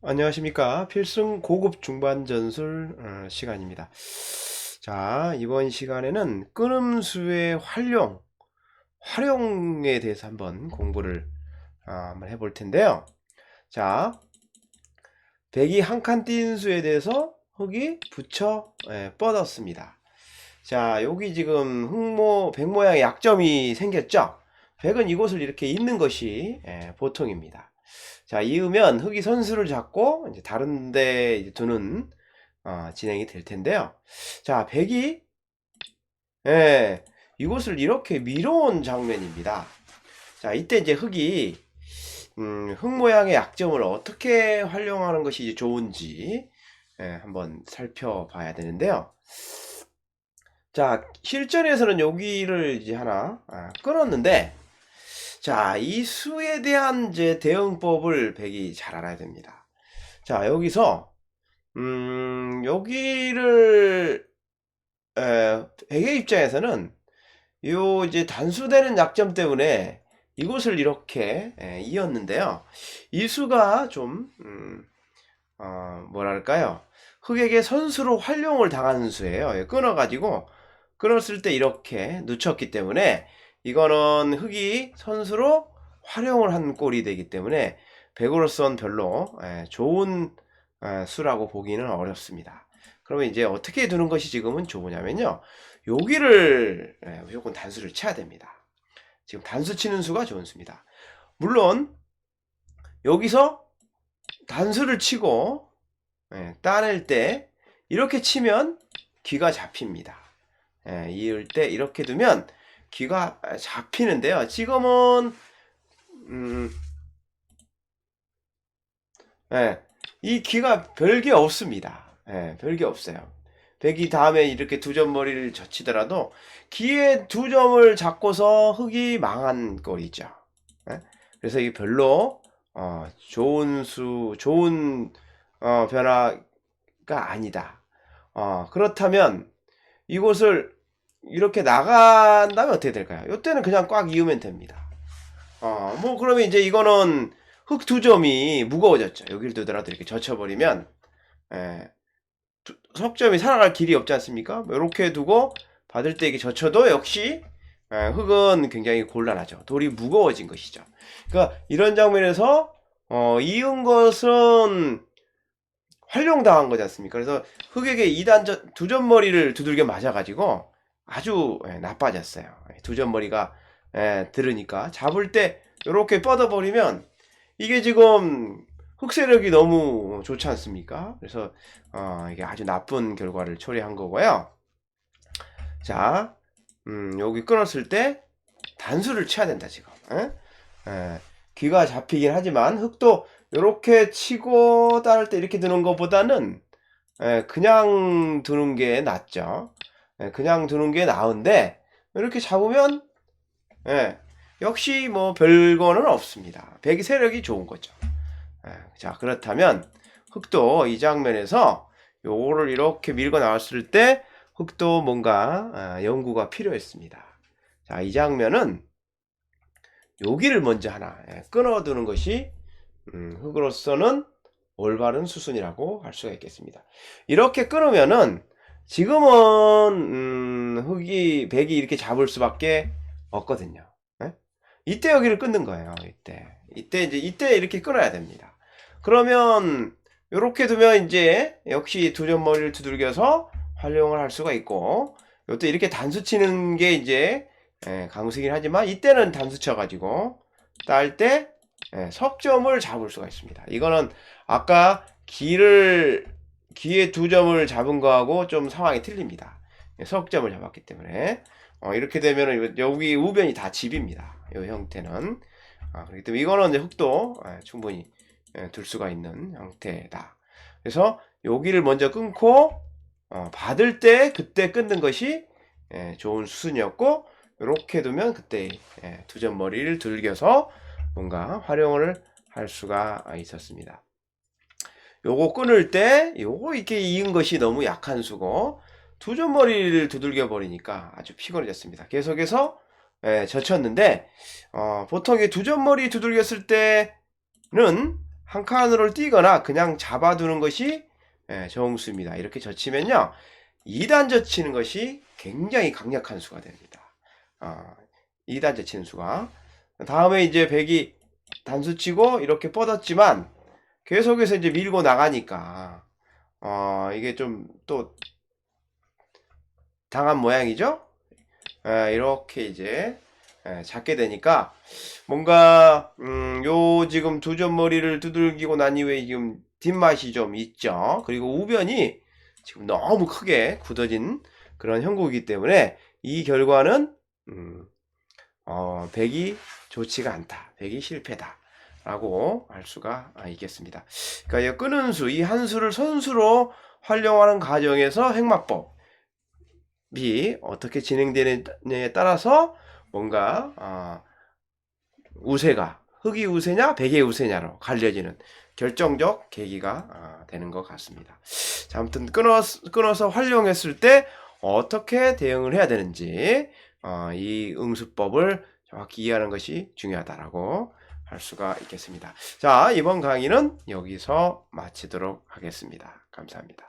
안녕하십니까. 필승 고급 중반 전술 어, 시간입니다. 자, 이번 시간에는 끊음수의 활용, 활용에 대해서 한번 공부를 어, 한번 해볼 텐데요. 자, 백이 한 칸 띈 수에 대해서 흙이 붙여 예, 뻗었습니다. 자, 여기 지금 흙모, 백 모양의 약점이 생겼죠? 백은 이곳을 이렇게 잇는 것이 예, 보통입니다. 자, 이으면 흙이 선수를 잡고 이제 다른 데 이제 두는 어, 진행이 될 텐데요. 자, 백이 예, 이곳을 이렇게 밀어온 장면입니다. 자, 이때 이제 흙이 음, 흙 모양의 약점을 어떻게 활용하는 것이 좋은지 예, 한번 살펴봐야 되는데요. 자, 실전에서는 여기를 이제 하나 아, 끊었는데 자, 이 수에 대한 이제 대응법을 백이 잘 알아야 됩니다. 자, 여기서 음, 여기를 에, 백의 입장에서는 요 이제 단수되는 약점 때문에 이곳을 이렇게 에, 이었는데요. 이 수가 좀 음, 어, 뭐랄까요? 흑에게 선수로 활용을 당하는 수예요. 예, 끊어가지고 끊었을 때 이렇게 놓쳤기 때문에 이거는 흑이 선수로 활용을 한 꼴이 되기 때문에 백으로선 별로 예, 좋은 예, 수라고 보기는 어렵습니다. 그러면 이제 어떻게 두는 것이 지금은 좋으냐면요. 여기를 예, 무조건 단수를 쳐야 됩니다. 지금 단수 치는 수가 좋은 수입니다. 물론 여기서 단수를 치고 예, 따낼 때 이렇게 치면 귀가 잡힙니다. 예, 이을 때 이렇게 두면 귀가 잡히는데요. 지금은 음, 예, 이 귀가 별게 없습니다. 예, 별게 없어요. 백이 다음에 이렇게 두 점 머리를 젖히더라도 귀에 두 점을 잡고서 흙이 망한 꼴이죠. 예? 그래서 이게 별로 어, 좋은 수, 좋은 어, 변화가 아니다. 어, 그렇다면 이곳을 이렇게 나간다면 어떻게 될까요? 이때는 그냥 꽉 이으면 됩니다. 어, 뭐 그러면 이제 이거는 흙 두 점이 무거워졌죠. 여기를 두더라도 이렇게 젖혀버리면 예, 두- 석점이 살아갈 길이 없지 않습니까? 이렇게 두고 받을 때 이게 젖혀도 역시 예, 흙은 굉장히 곤란하죠. 돌이 무거워진 것이죠. 그러니까 이런 장면에서 어, 이은 것은 활용당한 거지 않습니까? 그래서 흙에게 2단 두 점 머리를 두들겨 맞아가지고 아주 예, 나빠졌어요. 두점 머리가 예, 들으니까 잡을 때 이렇게 뻗어버리면 이게 지금 흑세력이 너무 좋지 않습니까? 그래서 어, 이게 아주 나쁜 결과를 초래한 거고요. 자, 음, 여기 끊었을 때 단수를 쳐야 된다 지금. 예? 예, 귀가 잡히긴 하지만 흙도 이렇게 치고 따를 때 이렇게 드는 것보다는 예, 그냥 두는 게 낫죠. 예, 그냥 두는 게 나은데 이렇게 잡으면 예, 역시 뭐 별거는 없습니다. 백이 세력이 좋은 거죠. 예, 자 그렇다면 흙도 이 장면에서 요거를 이렇게 밀고 나왔을 때 흙도 뭔가 아, 연구가 필요했습니다. 자 이 장면은 여기를 먼저 하나 예, 끊어두는 것이 음, 흙으로서는 올바른 수순이라고 할 수가 있겠습니다. 이렇게 끊으면은 지금은 음, 흙이 백이 이렇게 잡을 수밖에 없거든요. 예? 이때 여기를 끊는 거예요. 이때 이때 이제 이때 이렇게 끊어야 됩니다. 그러면 이렇게 두면 이제 역시 두 점 머리를 두들겨서 활용을 할 수가 있고 이때 이렇게 단수 치는 게 이제 예, 강수이긴 하지만 이때는 단수 쳐가지고 딸때 예, 석점을 잡을 수가 있습니다. 이거는 아까 기를 기에 두 점을 잡은 거하고 좀 상황이 틀립니다. 예, 석점을 잡았기 때문에 어, 이렇게 되면은 여기 우변이 다 집입니다. 이 형태는 아, 그렇기 때문에 이거는 이제 흙도 예, 충분히 예, 둘 수가 있는 형태다. 그래서 여기를 먼저 끊고 어, 받을 때 그때 끊는 것이 예, 좋은 수순이었고 이렇게 두면 그때 예, 두점 머리를 들겨서 뭔가 활용을 할 수가 있었습니다. 요거 끊을 때 요거 이렇게 이은 것이 너무 약한 수고 두 점 머리를 두들겨 버리니까 아주 피곤해졌습니다. 계속해서 예, 젖혔는데 어, 보통 이 두 점 머리 두들겼을 때는 한 칸으로 뛰거나 그냥 잡아두는 것이 예, 정수입니다. 이렇게 젖히면요. 2단 젖히는 것이 굉장히 강력한 수가 됩니다. 아, 2단 젖히는 수가. 다음에 이제 백이 단수 치고 이렇게 뻗었지만 계속해서 이제 밀고 나가니까 어, 이게 좀 또 당한 모양이죠? 예, 이렇게 이제 예, 잡게 되니까 뭔가 음, 요 지금 두 점 머리를 두들기고 난 이후에 지금 뒷맛이 좀 있죠. 그리고 우변이 지금 너무 크게 굳어진 그런 형국이기 때문에 이 결과는 음, 어, 백이 좋지가 않다. 백이 실패다. 라고 할 수가 아, 있겠습니다. 그러니까 이 끄는 수, 이 한 수를 선수로 활용하는 과정에서 행마법이 어떻게 진행되느냐에 따라서 뭔가 아, 우세가 흑이 우세냐 백의 우세냐로 갈려지는 결정적 계기가 아, 되는 것 같습니다. 자, 아무튼 끊어, 끊어서 활용했을 때 어떻게 대응을 해야 되는지 어, 이 응수법을 정확히 이해하는 것이 중요하다라고 할 수가 있겠습니다. 자, 이번 강의는 여기서 마치도록 하겠습니다. 감사합니다.